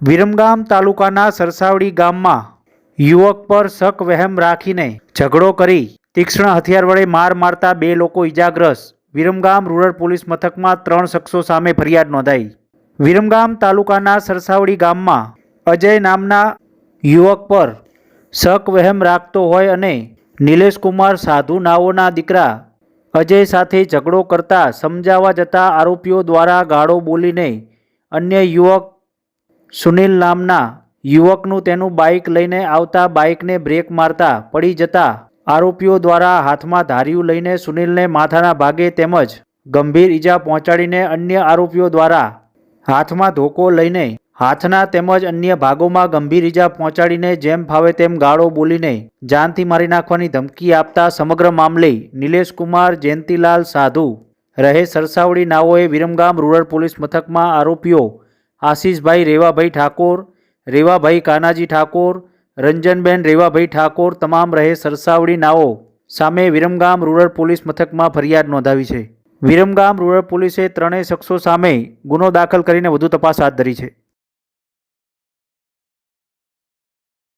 વિરમગામ તાલુકાના સરસાવડી ગામમાં યુવક પર શક વહેમ રાખીને ઝઘડો કરી તીક્ષ્ણ હથિયાર વડે માર મારતા બે લોકો ઇજાગ્રસ્ત વિરમગામ રૂરલ પોલીસ મથકમાં ત્રણ શખ્સો સામે ફરિયાદ નોંધાઈ. વિરમગામ તાલુકાના સરસાવડી ગામમાં અજય નામના યુવક પર શક વહેમ રાખતો હોય અને નિલેશકુમાર સાધુ નાઓના દીકરા અજય સાથે ઝઘડો કરતા સમજાવવા જતા આરોપીઓ દ્વારા ગાળો બોલીને અન્ય યુવક સુનિલ નામના યુવકનું તેનું બાઇક લઈને આવતા બાઇકને બ્રેક મારતા પડી જતા આરોપીઓ દ્વારા હાથમાં ધાર્યું લઈને સુનિલને માથાના ભાગે તેમજ ગંભીર ઈજા પહોંચાડીને અન્ય આરોપીઓ દ્વારા હાથમાં ધોકો લઈને હાથના તેમજ અન્ય ભાગોમાં ગંભીર ઈજા પહોંચાડીને જેમ ફાવે તેમ ગાળો બોલીને જાનથી મારી નાખવાની ધમકી આપતા સમગ્ર મામલે નિલેશકુમાર જયંતિલાલ સાધુ રહે સરસાવડી નાઓએ વિરમગામ રૂરલ પોલીસ મથકમાં આરોપીઓ આશીષભાઈ રેવાભાઈ ઠાકોર, રેવાભાઈ કાનાજી ઠાકોર, રંજનબેન રેવાભાઈ ઠાકોર તમામ રહે સરસાવડી નાઓ. સામે વિરમગામ રૂરલ પોલીસ મથકમાં ફરિયાદ નોંધાવી છે. વિરમગામ રૂરલ પોલીસે ત્રણેય શખ્સો સામે ગુનો દાખલ કરીને વધુ તપાસ હાથ ધરી છે.